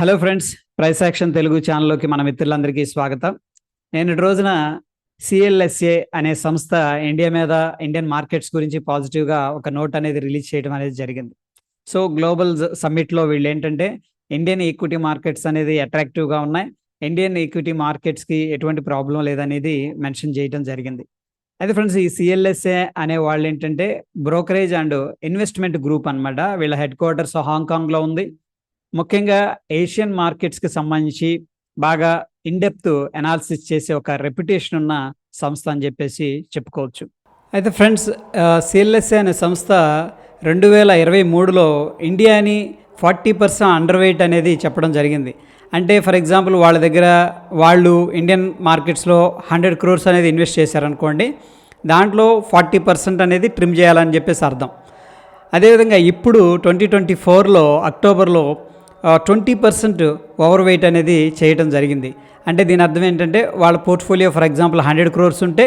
Hello friends price action Telugu ఛానల్లోకి మన మిత్రులందరికీ స్వాగతం. నేను రోజున సిఎల్ఎస్ఏ అనే సంస్థ ఇండియా మీద ఇండియన్ మార్కెట్స్ గురించి పాజిటివ్గా ఒక నోట్ అనేది రిలీజ్ చేయడం అనేది జరిగింది. సో గ్లోబల్ సమ్మిట్లో వీళ్ళు ఏంటంటే ఇండియన్ ఈక్విటీ మార్కెట్స్ అనేది అట్రాక్టివ్గా ఉన్నాయి. ఇండియన్ ఈక్విటీ మార్కెట్స్కి ఎటువంటి ప్రాబ్లం లేదనేది మెన్షన్ చేయడం జరిగింది. అయితే ఫ్రెండ్స్ ఈ సిఎల్ఎస్ఏ అనే వాళ్ళు ఏంటంటే బ్రోకరేజ్ అండ్ ఇన్వెస్ట్మెంట్ గ్రూప్ అన్నమాట. వీళ్ళ హెడ్ క్వార్టర్స్ హాంకాంగ్లో ఉంది. ముఖ్యంగా ఏషియన్ మార్కెట్స్కి సంబంధించి బాగా ఇన్డెప్త్ అనాలిసిస్ చేసే ఒక రెప్యుటేషన్ ఉన్న సంస్థ అని చెప్పేసి చెప్పుకోవచ్చు. అయితే ఫ్రెండ్స్ సిఎల్ఎస్ఏ అనే సంస్థ రెండు వేల ఇరవై మూడులో ఇండియాని ఫార్టీ పర్సెంట్ అండర్ వెయిట్ అనేది చెప్పడం జరిగింది. అంటే ఫర్ ఎగ్జాంపుల్ వాళ్ళ దగ్గర వాళ్ళు ఇండియన్ మార్కెట్స్లో హండ్రెడ్ క్రోర్స్ అనేది ఇన్వెస్ట్ చేశారనుకోండి దాంట్లో ఫార్టీ పర్సెంట్ అనేది ట్రిమ్ చేయాలని చెప్పేసి అర్థం. అదేవిధంగా ఇప్పుడు ట్వంటీ ట్వంటీ ఫోర్లో అక్టోబర్లో ట్వంటీ పర్సెంట్ ఓవర్ వెయిట్ అనేది చేయడం జరిగింది. అంటే దీని అర్థం ఏంటంటే వాళ్ళ portfolio for example hundred crores ఉంటే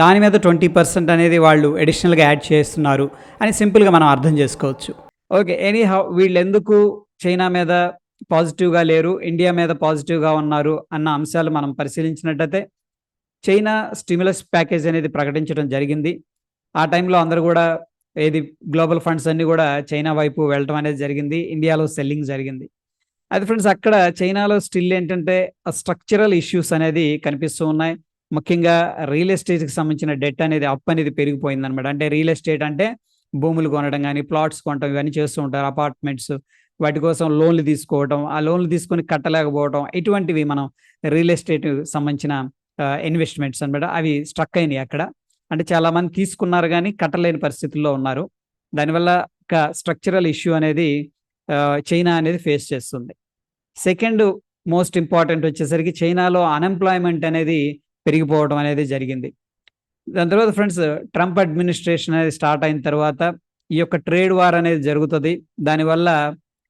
దాని మీద ట్వంటీ పర్సెంట్ అనేది వాళ్ళు అడిషనల్గా యాడ్ చేస్తున్నారు అని సింపుల్గా మనం అర్థం చేసుకోవచ్చు. ఓకే ఎనీ హౌ వీళ్ళు ఎందుకు చైనా మీద పాజిటివ్గా లేరు ఇండియా మీద పాజిటివ్గా ఉన్నారు అన్న అంశాలు మనం పరిశీలించినట్టయితే చైనా స్టిమ్యులస్ ప్యాకేజ్ అనేది ప్రకటించడం జరిగింది. ఆ టైంలో అందరూ కూడా ఏది గ్లోబల్ ఫండ్స్ అన్ని కూడా చైనా వైపు వెళ్ళటం అనేది జరిగింది. ఇండియాలో సెల్లింగ్ జరిగింది. అది ఫ్రెండ్స్ అక్కడ చైనాలో స్టిల్ ఏంటంటే స్ట్రక్చరల్ ఇష్యూస్ అనేది కనిపిస్తూ ఉన్నాయి. ముఖ్యంగా రియల్ ఎస్టేట్కి సంబంధించిన డెట్ అనేది అప్ అనేది పెరిగిపోయింది అనమాట అంటే రియల్ ఎస్టేట్ అంటే భూములు కొనడం కానీ ప్లాట్స్ కొనడం ఇవన్నీ చేస్తూ ఉంటారు. అపార్ట్మెంట్స్ వాటి కోసం లోన్లు తీసుకోవడం ఆ లోన్లు తీసుకొని కట్టలేకపోవడం ఇటువంటివి మనం రియల్ ఎస్టేట్ సంబంధించిన ఇన్వెస్ట్మెంట్స్ అనమాట అవి స్ట్రక్ అయినాయి అక్కడ. అంటే చాలా మంది తీసుకున్నారు కానీ కట్టలేని పరిస్థితుల్లో ఉన్నారు. దానివల్ల ఒక స్ట్రక్చరల్ ఇష్యూ అనేది చైనా అనేది ఫేస్ చేస్తుంది. సెకండ్ మోస్ట్ ఇంపార్టెంట్ వచ్చేసరికి చైనాలో అన్ఎంప్లాయ్మెంట్ అనేది పెరిగిపోవడం అనేది జరిగింది. దాని తర్వాత ఫ్రెండ్స్ ట్రంప్ అడ్మినిస్ట్రేషన్ అనేది స్టార్ట్ అయిన తర్వాత ఈ యొక్క ట్రేడ్ వార్ అనేది జరుగుతుంది. దానివల్ల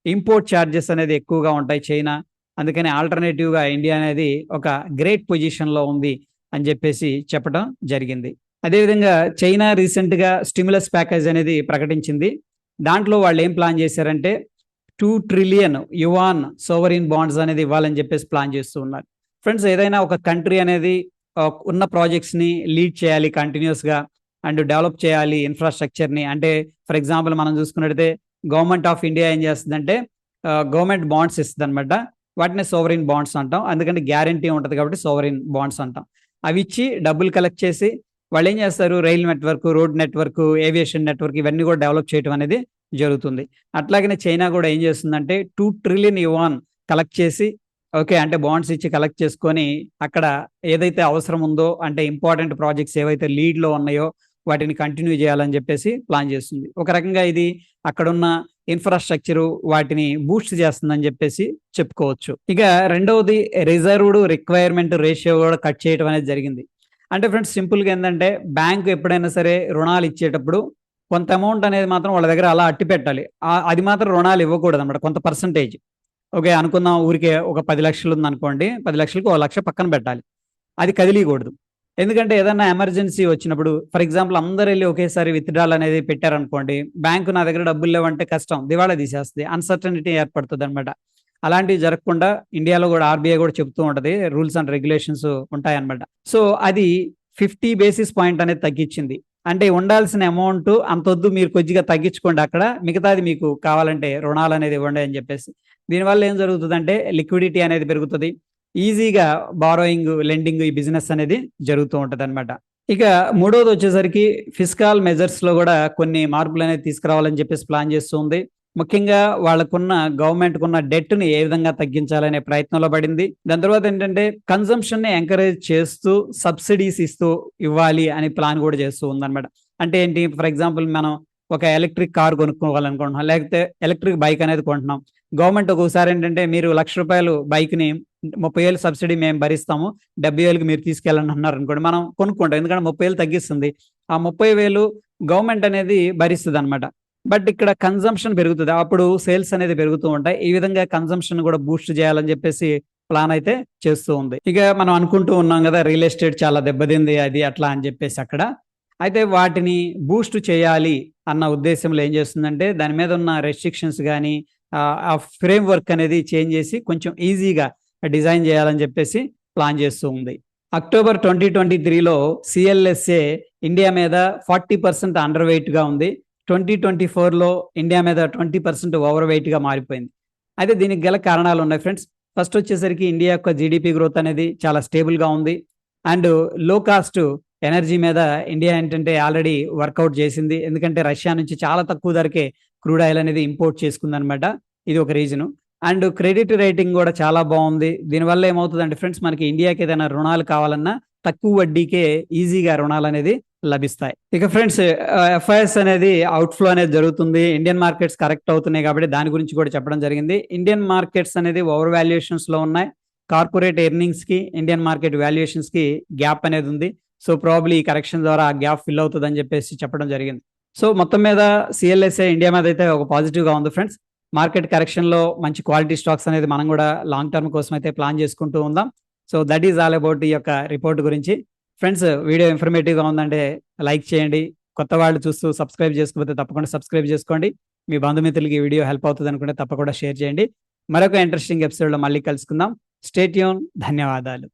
ఇంపోర్ట్ ఛార్జెస్ అనేది ఎక్కువగా ఉంటాయి చైనా. అందుకని ఆల్టర్నేటివ్గా ఇండియా అనేది ఒక గ్రేట్ పొజిషన్లో ఉంది అని చెప్పేసి చెప్పడం జరిగింది. అదేవిధంగా చైనా రీసెంట్గా స్టిమ్యులస్ ప్యాకేజ్ అనేది ప్రకటించింది. దాంట్లో వాళ్ళు ఏం ప్లాన్ చేశారంటే two trillion yuan sovereign bonds అనేది ఇవ్వాలని చెప్పేసి ప్లాన్ చేస్తూ ఉన్నారు. ఫ్రెండ్స్ ఏదైనా ఒక కంట్రీ అనేది ఉన్న ప్రాజెక్ట్స్ని లీడ్ చేయాలి కంటిన్యూస్గా అండ్ డెవలప్ చేయాలి ఇన్ఫ్రాస్ట్రక్చర్ని. అంటే ఫర్ ఎగ్జాంపుల్ మనం చూసుకున్నట్టయితే గవర్నమెంట్ ఆఫ్ ఇండియా ఏం చేస్తుందంటే గవర్నమెంట్ బాండ్స్ ఇస్తుంది అనమాట వాటిని సోవరిన్ బాండ్స్ అంటాం. అందుకంటే గ్యారంటీ ఉంటుంది కాబట్టి సోవరిన్ బాండ్స్ అంటాం. అవి ఇచ్చి డబ్బులు కలెక్ట్ చేసి వాళ్ళు ఏం చేస్తారు? Rail network road network aviation network ఇవన్నీ కూడా డెవలప్ చేయడం అనేది జరుగుతుంది. అట్లాగనే చైనా కూడా ఏం చేస్తుందంటే టూ ట్రిలియన్ యువాన్ కలెక్ట్ చేసి ఓకే అంటే బాండ్స్ ఇచ్చి కలెక్ట్ చేసుకొని అక్కడ ఏదైతే అవసరం ఉందో అంటే ఇంపార్టెంట్ ప్రాజెక్ట్స్ ఏవైతే లీడ్లో ఉన్నాయో వాటిని కంటిన్యూ చేయాలని చెప్పేసి ప్లాన్ చేస్తుంది. ఒక రకంగా ఇది అక్కడున్న ఇన్ఫ్రాస్ట్రక్చర్ వాటిని బూస్ట్ చేస్తుందని చెప్పేసి చెప్పుకోవచ్చు. ఇక రెండవది రిజర్వ్డ్ రిక్వైర్మెంట్ రేషియో కూడా కట్ చేయడం అనేది జరిగింది. అంటే ఫ్రెండ్స్ సింపుల్గా ఏంటంటే బ్యాంక్ ఎప్పుడైనా సరే రుణాలు ఇచ్చేటప్పుడు కొంత అమౌంట్ అనేది మాత్రం వాళ్ళ దగ్గర అలా అట్టి పెట్టాలి. అది మాత్రం రుణాలు ఇవ్వకూడదు అనమాట కొంత పర్సంటేజ్. ఓకే అనుకుందాం ఊరికే ఒక పది లక్షలు ఉంది అనుకోండి పది లక్షలకు ఒక లక్ష పక్కన పెట్టాలి. అది కదిలీయకూడదు ఎందుకంటే ఏదైనా ఎమర్జెన్సీ వచ్చినప్పుడు ఫర్ ఎగ్జాంపుల్ అందరు వెళ్ళి ఒకేసారి విత్డ్రాల్ అనేది పెట్టారనుకోండి బ్యాంకు నా దగ్గర డబ్బులు లేవంటే కష్టం దివాళా తీసేస్తుంది అన్సర్టనిటీ ఏర్పడుతుంది అనమాట అలాంటివి జరగకుండా ఇండియాలో కూడా ఆర్బీఐ కూడా చెప్తూ ఉంటుంది రూల్స్ అండ్ రెగ్యులేషన్స్ ఉంటాయన్నమాట. సో అది ఫిఫ్టీ బేసిస్ పాయింట్ అనేది తగ్గించింది. అంటే ఉండాల్సిన అమౌంట్ అంతొద్దు మీరు కొద్దిగా తగ్గించుకోండి అక్కడ మిగతాది మీకు కావాలంటే రుణాలు అనేది ఇవ్వండి అని చెప్పేసి. దీనివల్ల ఏం జరుగుతుందంటే లిక్విడిటీ అనేది పెరుగుతుంది ఈజీగా బారోయింగ్ లెండింగ్ ఈ బిజినెస్ అనేది జరుగుతూ ఉంటుంది అనమాట ఇక మూడోది వచ్చేసరికి ఫిస్కాల్ మెజర్స్లో కూడా కొన్ని మార్పులు అనేది తీసుకురావాలని చెప్పేసి ప్లాన్ చేస్తుంది ముఖ్యంగా వాళ్ళకున్న గవర్నమెంట్ కున్న డెట్ని ఏ విధంగా తగ్గించాలనే ప్రయత్నంలో పడింది. దాని తర్వాత ఏంటంటే కన్సంప్షన్ని ఎంకరేజ్ చేస్తూ సబ్సిడీస్ ఇస్తూ ఇవ్వాలి అని ప్లాన్ కూడా చేస్తూ ఉందన్నమాట. అంటే ఏంటి? ఫర్ ఎగ్జాంపుల్ మనం ఒక ఎలక్ట్రిక్ కార్ కొనుక్కోవాలనుకుంటున్నాం లేకపోతే ఎలక్ట్రిక్ బైక్ అనేది కొంటున్నాం. గవర్నమెంట్ ఒక్కోసారి ఏంటంటే మీరు లక్ష రూపాయలు బైక్ని ముప్పై వేలు సబ్సిడీ మేము భరిస్తాము డెబ్బై వేలకు మీరు తీసుకెళ్ళండి అన్నారు అనుకోండి మనం కొనుక్కుంటాం. ఎందుకంటే ముప్పై వేలు తగ్గిస్తుంది. ఆ ముప్పై వేలు గవర్నమెంట్ అనేది భరిస్తుంది అనమాట బట్ ఇక్కడ కన్జంప్షన్ పెరుగుతుంది. అప్పుడు సేల్స్ అనేది పెరుగుతూ ఉంటాయి. ఈ విధంగా కన్జంప్షన్ కూడా బూస్ట్ చేయాలని చెప్పేసి ప్లాన్ అయితే చేస్తూ ఉంది. ఇక మనం అనుకుంటూ ఉన్నాం కదా రియల్ ఎస్టేట్ చాలా దెబ్బతింది అది అట్లా అని చెప్పేసి అక్కడ. అయితే వాటిని బూస్ట్ చేయాలి అన్న ఉద్దేశంలో ఏం చేస్తుందంటే దాని మీద ఉన్న రెస్ట్రిక్షన్స్ కానీ ఆ ఫ్రేమ్ వర్క్ అనేది చేంజ్ చేసి కొంచెం ఈజీగా డిజైన్ చేయాలని చెప్పేసి ప్లాన్ చేస్తూ ఉంది. అక్టోబర్ ట్వంటీ ట్వంటీ త్రీలో సిఎల్ఎస్ఏ ఇండియా మీద ఫార్టీ పర్సెంట్ అండర్ వెయిట్గా ఉంది. ట్వంటీ ట్వంటీ ఫోర్లో ఇండియా మీద ట్వంటీ పర్సెంట్ ఓవర్ వెయిట్గా మారిపోయింది. అయితే దీనికి గల కారణాలు ఉన్నాయి ఫ్రెండ్స్. ఫస్ట్ వచ్చేసరికి ఇండియా యొక్క జీడిపి గ్రోత్ అనేది చాలా స్టేబుల్గా ఉంది. అండ్లో కాస్ట్ ఎనర్జీ మీద ఇండియా ఏంటంటే ఆల్రెడీ వర్కౌట్ చేసింది. ఎందుకంటే రష్యా నుంచి చాలా తక్కువ ధరకే క్రూడ్ ఆయిల్ అనేది ఇంపోర్ట్ చేసుకుందనమాట ఇది ఒక రీజను. అండ్ క్రెడిట్ రేటింగ్ కూడా చాలా బాగుంది. దీనివల్ల ఏమవుతుందంటే ఫ్రెండ్స్ మనకి ఇండియాకి ఏదైనా రుణాలు కావాలన్నా తక్కువ వడ్డీకే ఈజీగా రుణాలు అనేది లభిస్తాయి. ఇక ఫ్రెండ్స్ ఎఫ్ఐఎస్ అనేది అవుట్ ఫ్లో అనేది జరుగుతుంది. ఇండియన్ మార్కెట్స్ కరెక్ట్ అవుతున్నాయి కాబట్టి దాని గురించి కూడా చెప్పడం జరిగింది. ఇండియన్ మార్కెట్స్ అనేది ఓవర్ వాల్యుయేషన్స్లో ఉన్నాయి. కార్పొరేట్ ఎర్నింగ్స్కి ఇండియన్ మార్కెట్ వాల్యుయేషన్స్కి గ్యాప్ అనేది ఉంది. సో ప్రాబ్లీ ఈ కరెక్షన్ ద్వారా ఆ గ్యాప్ ఫిల్ అవుతుంది అని చెప్పేసి చెప్పడం జరిగింది. సో మొత్తం మీద సిఎల్ఎస్ఏ ఇండియా మీద అయితే ఒక పాజిటివ్గా ఉంది ఫ్రెండ్స్. మార్కెట్ కరెక్షన్లో మంచి క్వాలిటీ స్టాక్స్ అనేది మనం కూడా లాంగ్ టర్మ్ కోసం అయితే ప్లాన్ చేసుకుంటూ ఉందాం. So that is all about ఈ యొక్క రిపోర్ట్ గురించి. ఫ్రెండ్స్ వీడియో ఇన్ఫర్మేటివ్గా ఉందంటే లైక్ చేయండి. కొత్త వాళ్ళు చూస్తూ సబ్స్క్రైబ్ చేసుకోకపోతే తప్పకుండా సబ్స్క్రైబ్ చేసుకోండి. మీ బంధుమిత్రులకి వీడియో హెల్ప్ అవుతుంది అనుకుంటే తప్పకుండా షేర్ చేయండి. మరొక ఇంట్రెస్టింగ్ ఎపిసోడ్లో మళ్ళీ కలుసుకుందాం. స్టేట్యూన్ ధన్యవాదాలు.